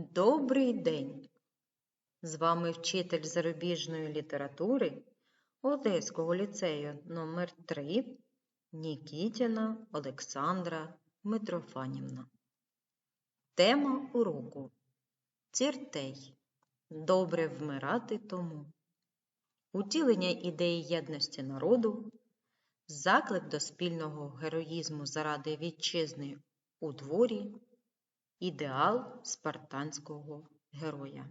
Добрий день! З вами вчитель зарубіжної літератури Одеського ліцею номер 3 Нікітіна Олександра Митрофанівна. Тема уроку Ціртей. Добре вмирати тому. Утілення ідеї єдності народу, заклик до спільного героїзму заради вітчизни у творі, ідеал спартанського героя.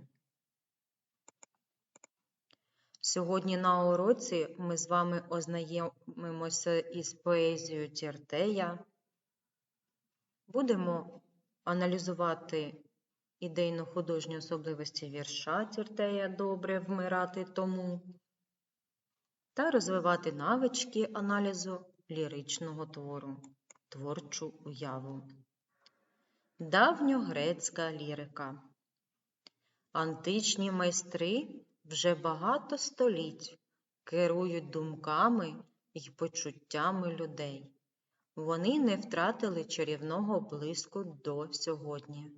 Сьогодні на уроці ми з вами ознайомимося із поезією Тіртея. Будемо аналізувати ідейно-художні особливості вірша Тіртея Добре вмирати тому та розвивати навички аналізу ліричного твору, творчу уяву. Давньогрецька лірика. Античні майстри вже багато століть керують думками і почуттями людей. Вони не втратили чарівного блиску до сьогодні.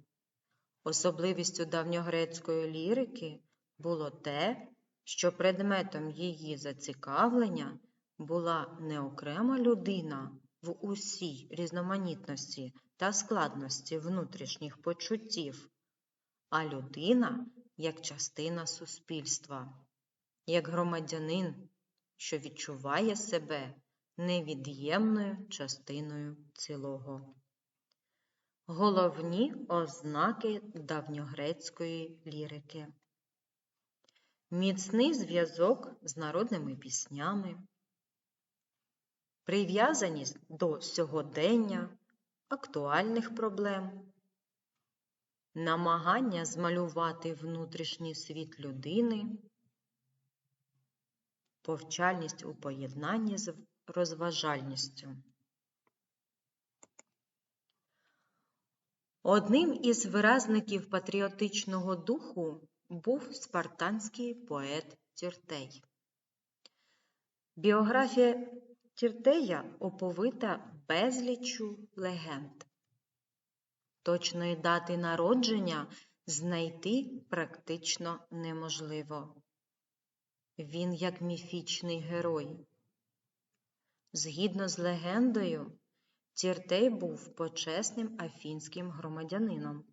Особливістю давньогрецької лірики було те, що предметом її зацікавлення була не окрема людина в усій різноманітності та складності внутрішніх почуттів, а людина як частина суспільства, як громадянин, що відчуває себе невід'ємною частиною цілого. Головні ознаки давньогрецької лірики. Міцний зв'язок з народними піснями, прив'язаність до сьогодення, актуальних проблем, намагання змалювати внутрішній світ людини, повчальність у поєднанні з розважальністю. Одним із виразників патріотичного духу був спартанський поет Тіртей. Біографія Тіртея оповита безліччю легенд. Точної дати народження знайти практично неможливо. Він як міфічний герой. Згідно з легендою, Тіртей був почесним афінським громадянином,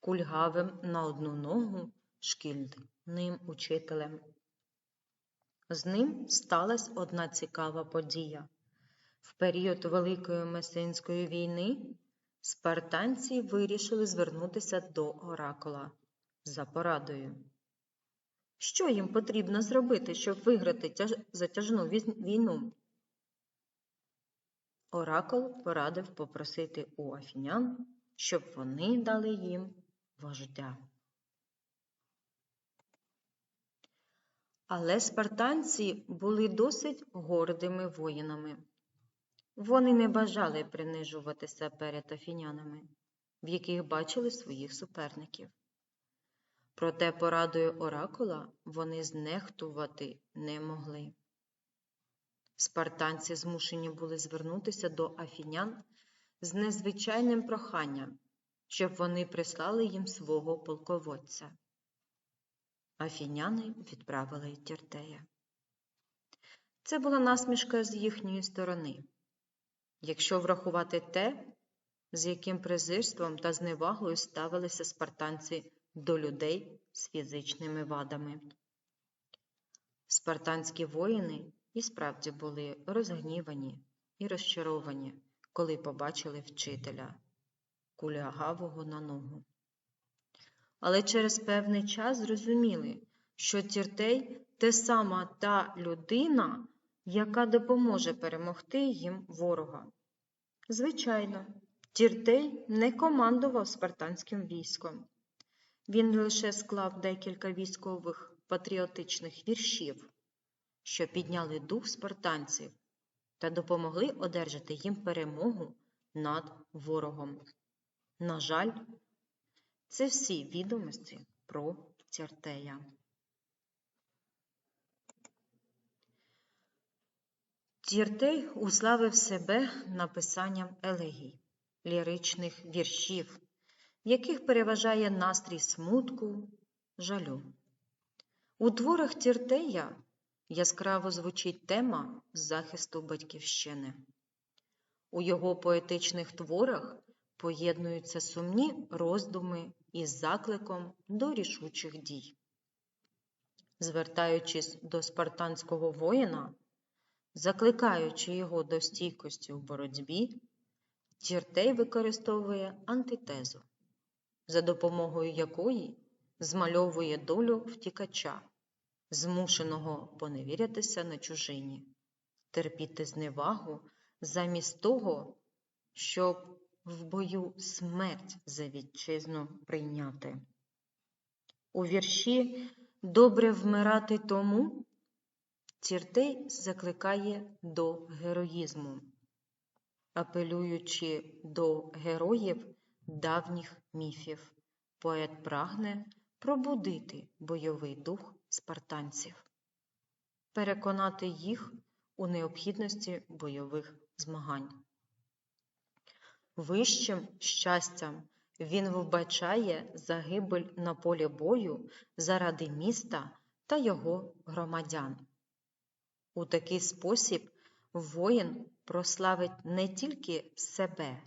кульгавим на одну ногу шкільним учителем. З ним сталася одна цікава подія. В період Великої Месинської війни спартанці вирішили звернутися до оракула за порадою. Що їм потрібно зробити, щоб виграти затяжну війну? Оракул порадив попросити у афінян, щоб вони дали їм вождя. Але спартанці були досить гордими воїнами. Вони не бажали принижуватися перед афінянами, в яких бачили своїх суперників. Проте порадою оракула вони знехтувати не могли. Спартанці змушені були звернутися до афінян з незвичайним проханням, щоб вони прислали їм свого полководця. Афіняни відправили Тіртея. Це була насмішка з їхньої сторони. Якщо врахувати те, з яким презирством та зневагою ставилися спартанці до людей з фізичними вадами. Спартанські воїни і справді були розгнівані і розчаровані, коли побачили вчителя, кулягавого на ногу. Але через певний час зрозуміли, що Тіртей те сама та людина, яка допоможе перемогти їм ворога. Звичайно, Тіртей не командував спартанським військом. Він лише склав декілька військових патріотичних віршів, що підняли дух спартанців та допомогли одержати їм перемогу над ворогом. На жаль, це всі відомості про Тіртея. Тіртей уславив себе написанням елегій, ліричних віршів. яких переважає настрій смутку, жалю. У творах Тіртея яскраво звучить тема захисту батьківщини. У його поетичних творах поєднуються сумні роздуми із закликом до рішучих дій. Звертаючись до спартанського воїна, закликаючи його до стійкості у боротьбі, Тіртей використовує антитезу, за допомогою якої змальовує долю втікача, змушеного поневірятися на чужині, терпіти зневагу замість того, щоб в бою смерть за вітчизну прийняти. У вірші Добре вмирати тому Тіртей закликає до героїзму, апелюючи до героїв давніх міфів, поет прагне пробудити бойовий дух спартанців, переконати їх у необхідності бойових змагань. Вищим щастям він вбачає загибель на полі бою заради міста та його громадян. У такий спосіб воїн прославить не тільки себе,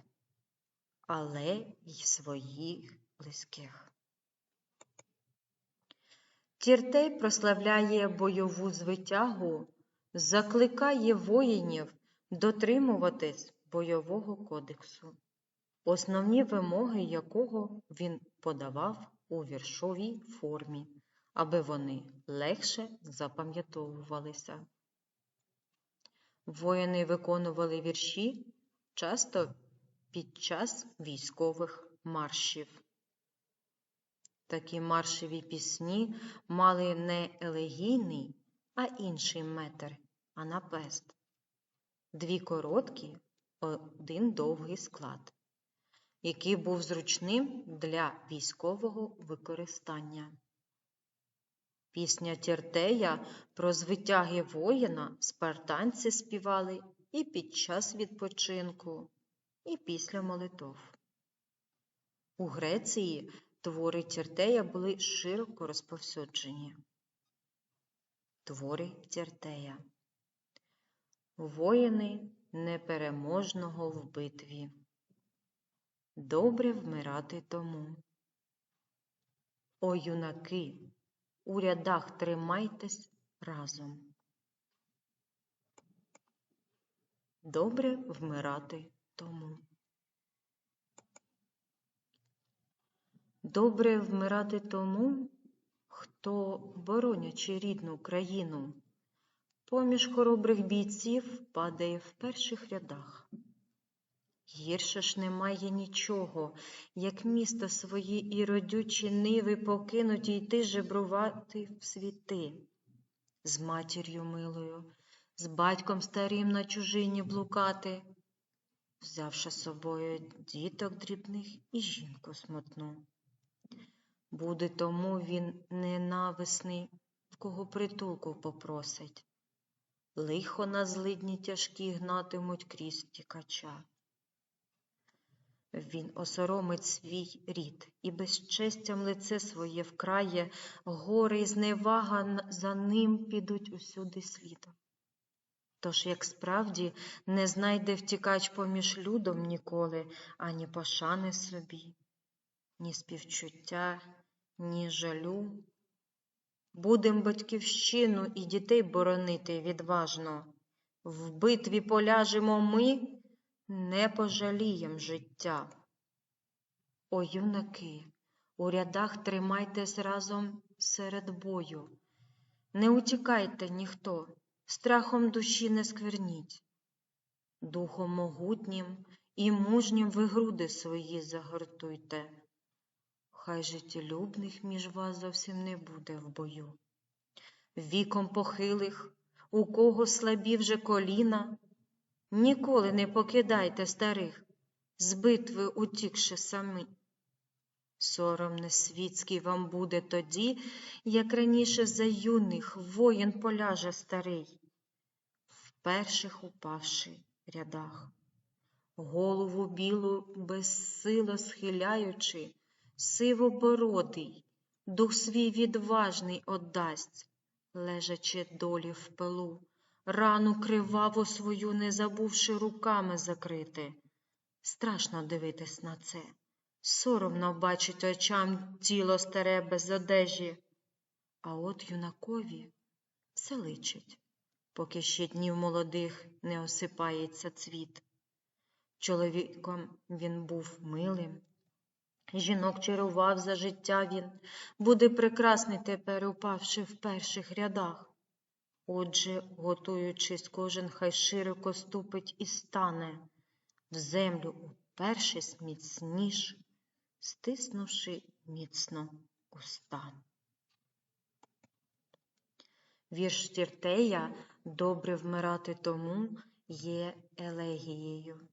але й своїх близьких. Тіртей прославляє бойову звитягу, закликає воїнів дотримуватись бойового кодексу, основні вимоги якого він подавав у віршовій формі, аби вони легше запам'ятовувалися. Воїни виконували вірші часто під час військових маршів. Такі маршеві пісні мали не елегійний, а інший метр, анапест. Дві короткі, один довгий склад, який був зручним для військового використання. Пісня Тіртея про звитяги воїна спартанці співали і під час відпочинку, і після молитов. У Греції твори Тіртея були широко розповсюджені. Твори Тіртея. Воїни непереможного в битві. Добре вмирати тому. О юнаки, у рядах тримайтесь разом. Добре вмирати тому. Добре вмирати тому, хто, боронячи рідну країну, поміж хоробрих бійців падає в перших рядах. Гірше ж немає нічого, як місто свої і родючі ниви покинуті йти жебрувати в світи, з матір'ю милою, з батьком старим на чужині блукати, взявши з собою діток дрібних і жінку смутну. Буде тому він ненависний, в кого притулку попросить. Лихо на злидні тяжкі гнатимуть крізь тікача. Він осоромить свій рід і безчестям лице своє вкрає, горе і зневага за ним підуть усюди слідом. Тож, як справді, не знайде втікач поміж людом ніколи, ані пошани собі, ні співчуття, ні жалю. Будем батьківщину і дітей боронити відважно. В битві поляжемо ми, не пожалієм життя. О, юнаки, у рядах тримайтесь разом серед бою. Не утікайте ніхто, страхом душі не скверніть. Духом могутнім і мужнім ви груди свої загортуйте хай життєлюбних між вас зовсім не буде в бою. Віком похилих, у кого слабі вже коліна, ніколи не покидайте старих, з битви утікши самі. Сором не світський вам буде тоді, як раніше за юних воїн поляже старий, в перших упавши рядах, голову білу безсило схиляючи, сивобородий, дух свій відважний отдасть, лежачи долі в пилу, рану криваву свою не забувши руками закрити. Страшно дивитись на це, соромно бачить очам тіло старе без одежі. А от юнакові все личить, поки ще днів молодих не осипається цвіт. Чоловіком він був милим, жінок чарував за життя він, буде прекрасний тепер, упавши в перших рядах. Отже, готуючись, кожен хай широко ступить і стане, в землю упершись міцніш, стиснувши міцно уста. Вірш Тіртея «Добре вмирати тому» є елегією,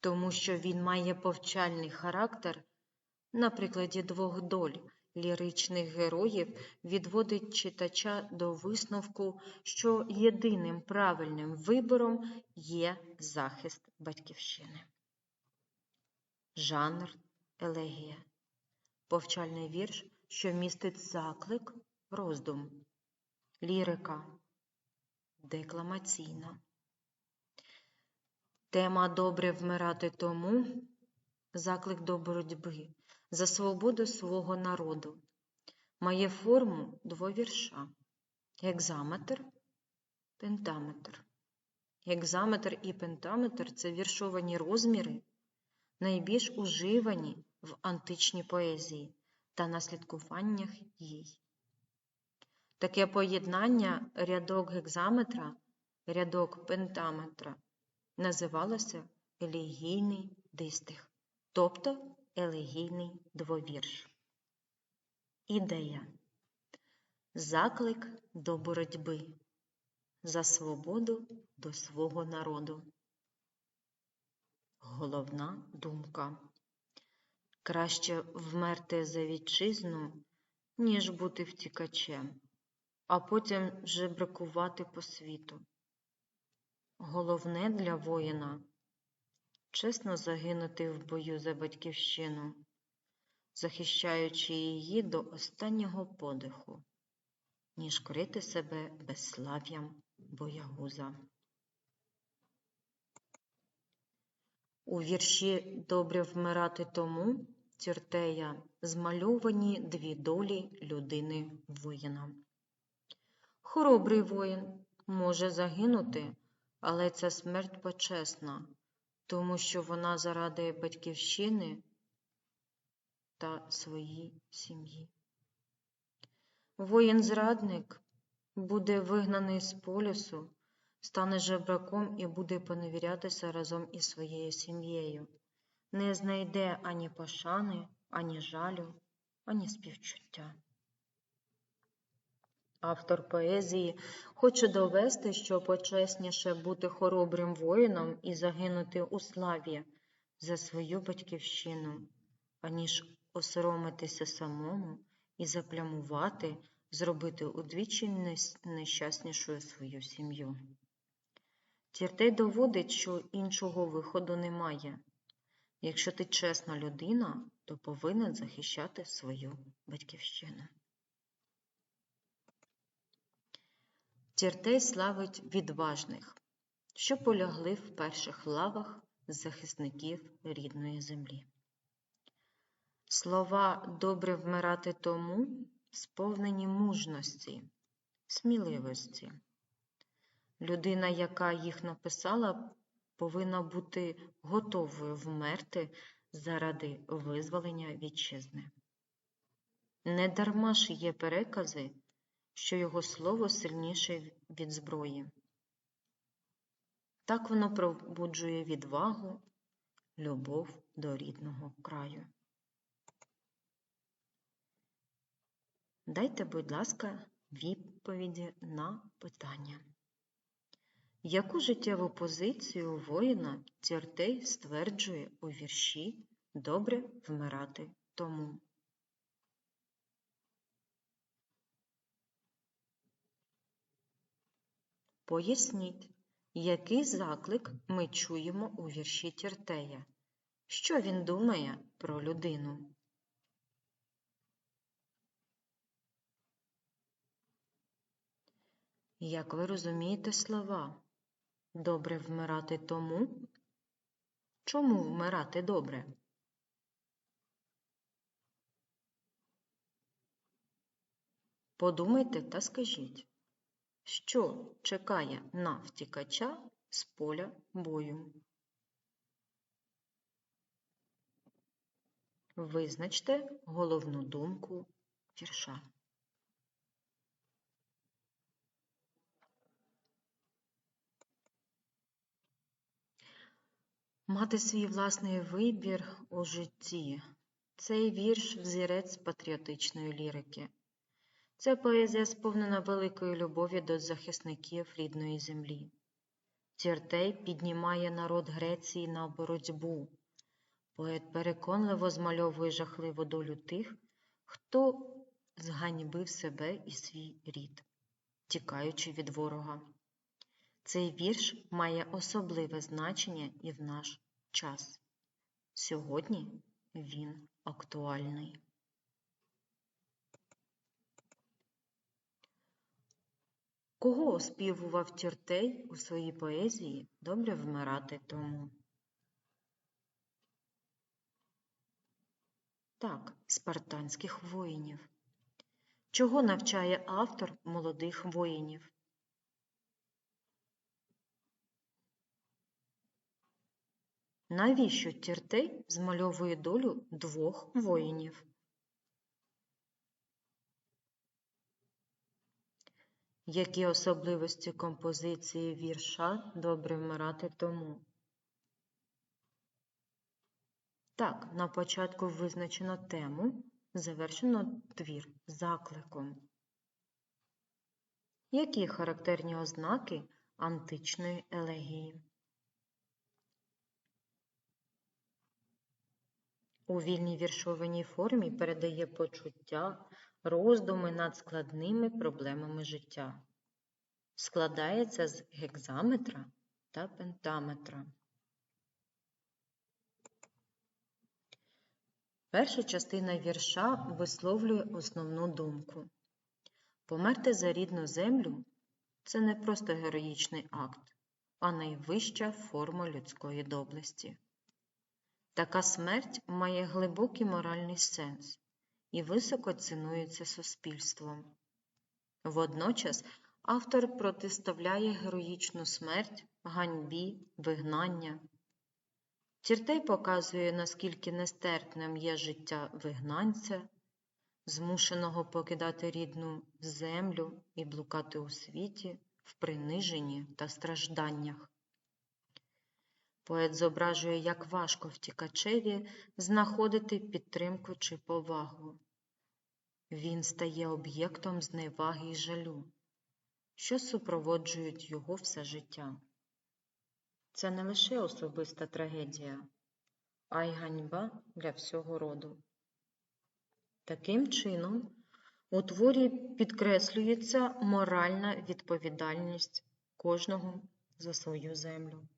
тому що він має повчальний характер, на прикладі двох доль ліричних героїв відводить читача до висновку, що єдиним правильним вибором є захист батьківщини. Жанр елегія. Повчальний вірш, що містить заклик, роздум. Лірика. Декламаційна. Тема добре вмирати тому заклик до боротьби за свободу свого народу. Має форму двовірша. Гекзаметр, пентаметр. Гекзаметр і пентаметр це віршовані розміри, найбільш уживані в античній поезії та наслідкуваннях їй. Таке поєднання рядок гекзаметра, рядок пентаметра називалося елегійний дистих, тобто елегійний двовірш. Ідея Заклик до боротьби за свободу до свого народу. Головна думка Краще вмерти за вітчизну, ніж бути втікачем, а потім жебракувати по світу. Головне для воїна чесно загинути в бою за батьківщину, захищаючи її до останнього подиху, ніж крити себе безслав'ям боягуза. У вірші Добре вмирати тому Тіртея змальовані дві долі людини воїна. Хоробрий воїн може загинути, але ця смерть почесна, тому що вона заради батьківщини та своїй сім'ї. Воїн-зрадник буде вигнаний з полюсу, стане жебраком і буде поневірятися разом із своєю сім'єю, не знайде ані пошани, ані жалю, ані співчуття. Автор поезії хоче довести, що почесніше бути хоробрим воїном і загинути у славі за свою батьківщину, аніж осоромитися самому і заплямувати, зробити удвічі нещаснішою свою сім'ю. Тіртей доводить, що іншого виходу немає. Якщо ти чесна людина, то повинен захищати свою батьківщину. Тіртей славить відважних, що полягли в перших лавах захисників рідної землі. Слова добре вмирати тому сповнені мужності, сміливості. Людина, яка їх написала, повинна бути готовою вмерти заради визволення вітчизни. Недарма ж є перекази, що його слово сильніше від зброї. Так воно пробуджує відвагу, любов до рідного краю. Дайте, будь ласка, відповіді на питання. Яку життєву позицію воїна Тіртей стверджує у вірші Добре вмирати тому? Поясніть, який заклик ми чуємо у вірші Тіртея? Що він думає про людину? Як ви розумієте слова? Добре вмирати тому? Чому вмирати добре? Подумайте та скажіть що чекає на втікача з поля бою? Визначте головну думку вірша. Мати свій власний вибір у житті. Цей вірш взірець патріотичної лірики. Це поезія сповнена великої любові до захисників рідної землі. Тіртей піднімає народ Греції на боротьбу. Поет переконливо змальовує жахливу долю тих, хто зганьбив себе і свій рід, тікаючи від ворога. Цей вірш має особливе значення і в наш час. Сьогодні він актуальний. Кого оспівував Тіртей у своїй поезії добре вмирати тому? Так, спартанських воїнів. Чого навчає автор молодих воїнів? Навіщо Тіртей змальовує долю двох воїнів? Які особливості композиції вірша добре вмирати тому? Так, на початку визначено тему, завершено твір закликом. Які характерні ознаки античної елегії? У вільній віршованій формі передає почуття, роздуми над складними проблемами життя. Складається з гекзаметра та пентаметра. Перша частина вірша висловлює основну думку. Померти за рідну землю це не просто героїчний акт, а найвища форма людської доблесті. Така смерть має глибокий моральний сенс і високо цінується суспільством. Водночас автор протиставляє героїчну смерть, ганьбі, вигнання. Тіртей показує, наскільки нестерпним є життя вигнанця, змушеного покидати рідну землю і блукати у світі в приниженні та стражданнях. Поет зображує, як важко втікачеві знаходити підтримку чи повагу. Він стає об'єктом зневаги й жалю, що супроводжують його все життя. Це не лише особиста трагедія, а й ганьба для всього роду. Таким чином, у творі підкреслюється моральна відповідальність кожного за свою землю.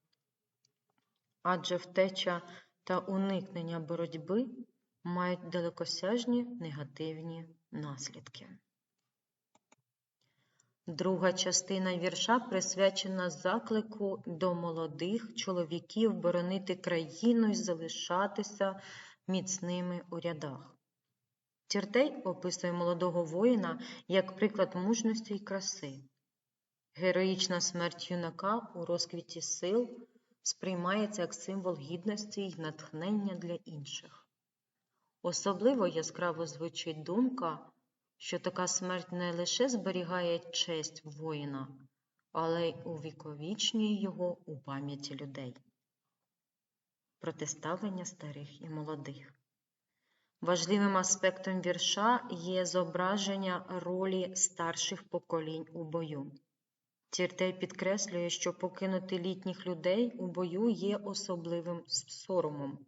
Адже втеча та уникнення боротьби мають далекосяжні негативні наслідки. Друга частина вірша присвячена заклику до молодих чоловіків боронити країну і залишатися міцними у рядах. Тіртей описує молодого воїна як приклад мужності й краси. Героїчна смерть юнака у розквіті сил сприймається як символ гідності й натхнення для інших. Особливо яскраво звучить думка що така смерть не лише зберігає честь воїна, але й увіковічнює його у пам'яті людей. Протиставлення старих і молодих. Важливим аспектом вірша є зображення ролі старших поколінь у бою. Тіртей підкреслює, що покинути літніх людей у бою є особливим соромом.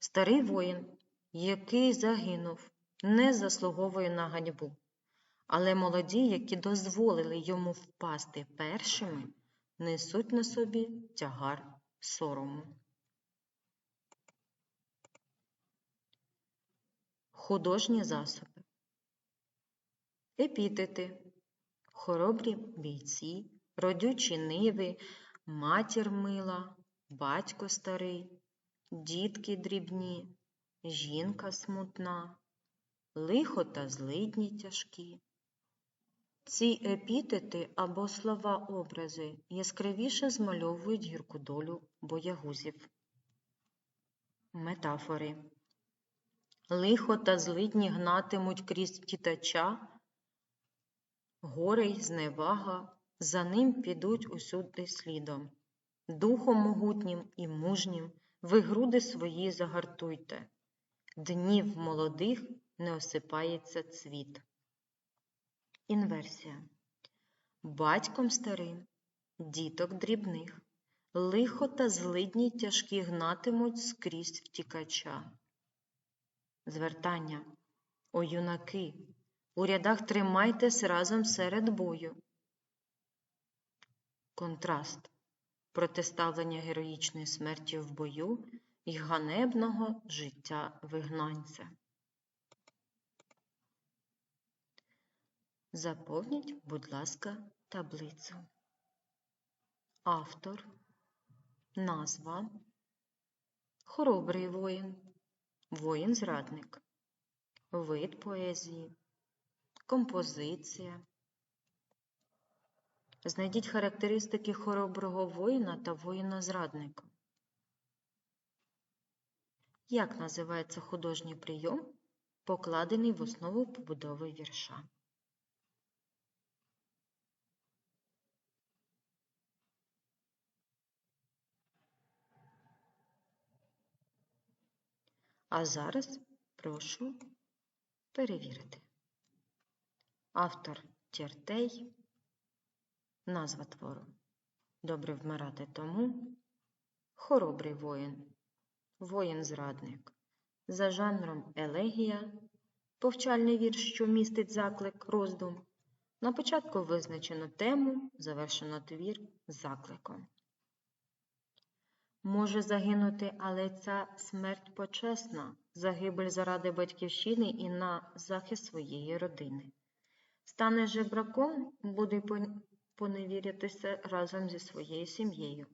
Старий воїн, який загинув, не заслуговує на ганьбу. Але молоді, які дозволили йому впасти першими, несуть на собі тягар сорому. Художні засоби. Епітети. хоробрі бійці, родючі ниви, матір мила, батько старий, дітки дрібні, жінка смутна, лихо та злидні тяжкі. Ці епітети або слова-образи яскравіше змальовують гірку долю боягузів. Метафори Лихо та злидні гнатимуть крізь читача, горе й зневага, за ним підуть усюди слідом. Духом могутнім і мужнім ви груди свої загартуйте, днів молодих не осипається цвіт. Інверсія. Батьком старим, діток дрібних, лихо та злидні тяжкі гнатимуть скрізь втікача. Звертання. О юнаки, у рядах тримайтесь разом серед бою. Контраст. Протиставлення героїчної смерті в бою і ганебного життя вигнанця. Заповніть, будь ласка, таблицю. Автор, назва, хоробрий воїн, воїн-зрадник, вид поезії, композиція. Знайдіть характеристики хороброго воїна та воїна-зрадника. Як називається художній прийом, покладений в основу побудови вірша? А зараз прошу перевірити. Автор Тєртей, назва твору. Добре вмирати тому, хоробрий воїн, воїн-зрадник. За жанром елегія, повчальний вірш, що містить заклик, роздум. На початку визначено тему, завершено твір закликом. Може загинути, але ця смерть почесна, загибель заради батьківщини і на захист своєї родини. Стане жебраком, буде поневірятися разом зі своєю сім'єю.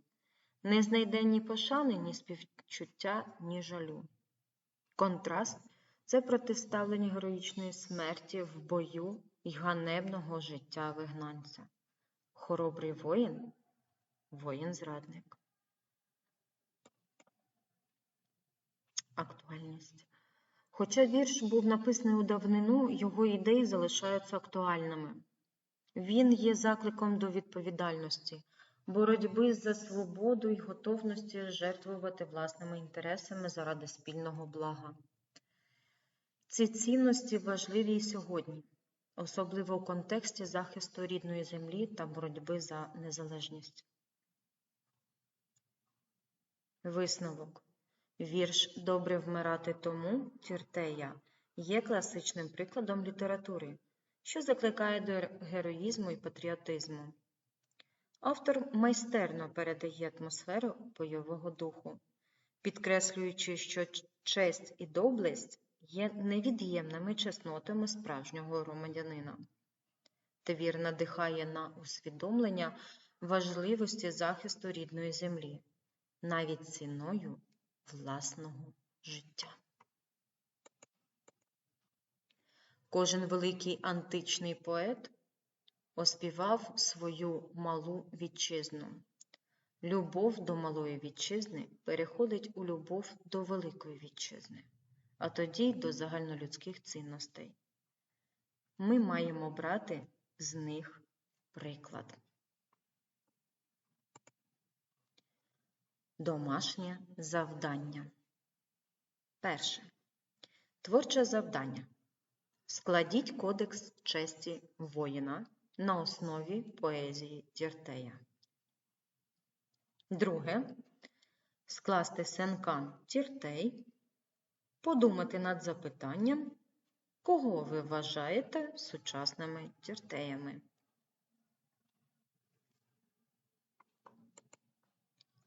Не знайде ні пошани, ні співчуття, ні жалю. Контраст це протиставлення героїчної смерті в бою й ганебного життя вигнанця. Хоробрий воїн воїн-зрадник. Актуальність. Хоча вірш був написаний у давнину, його ідеї залишаються актуальними. Він є закликом до відповідальності, боротьби за свободу і готовності жертвувати власними інтересами заради спільного блага. Ці цінності важливі і сьогодні, особливо у контексті захисту рідної землі та боротьби за незалежність. Висновок. Вірш Добре вмирати тому Тюртея є класичним прикладом літератури, що закликає до героїзму і патріотизму. Автор майстерно передає атмосферу бойового духу, підкреслюючи, що честь і доблесть є невід'ємними чеснотами справжнього громадянина. Твір надихає на усвідомлення важливості захисту рідної землі, навіть ціною власного життя. Кожен великий античний поет оспівав свою малу вітчизну. Любов до малої вітчизни переходить у любов до великої вітчизни, а тоді й до загальнолюдських цінностей. Ми маємо брати з них приклад. Домашнє завдання. Перше. Творче завдання. Складіть Кодекс честі воїна на основі поезії Тіртея. Друге. Скласти сенкан Тіртей. Подумати над запитанням, кого ви вважаєте сучасними тіртеями.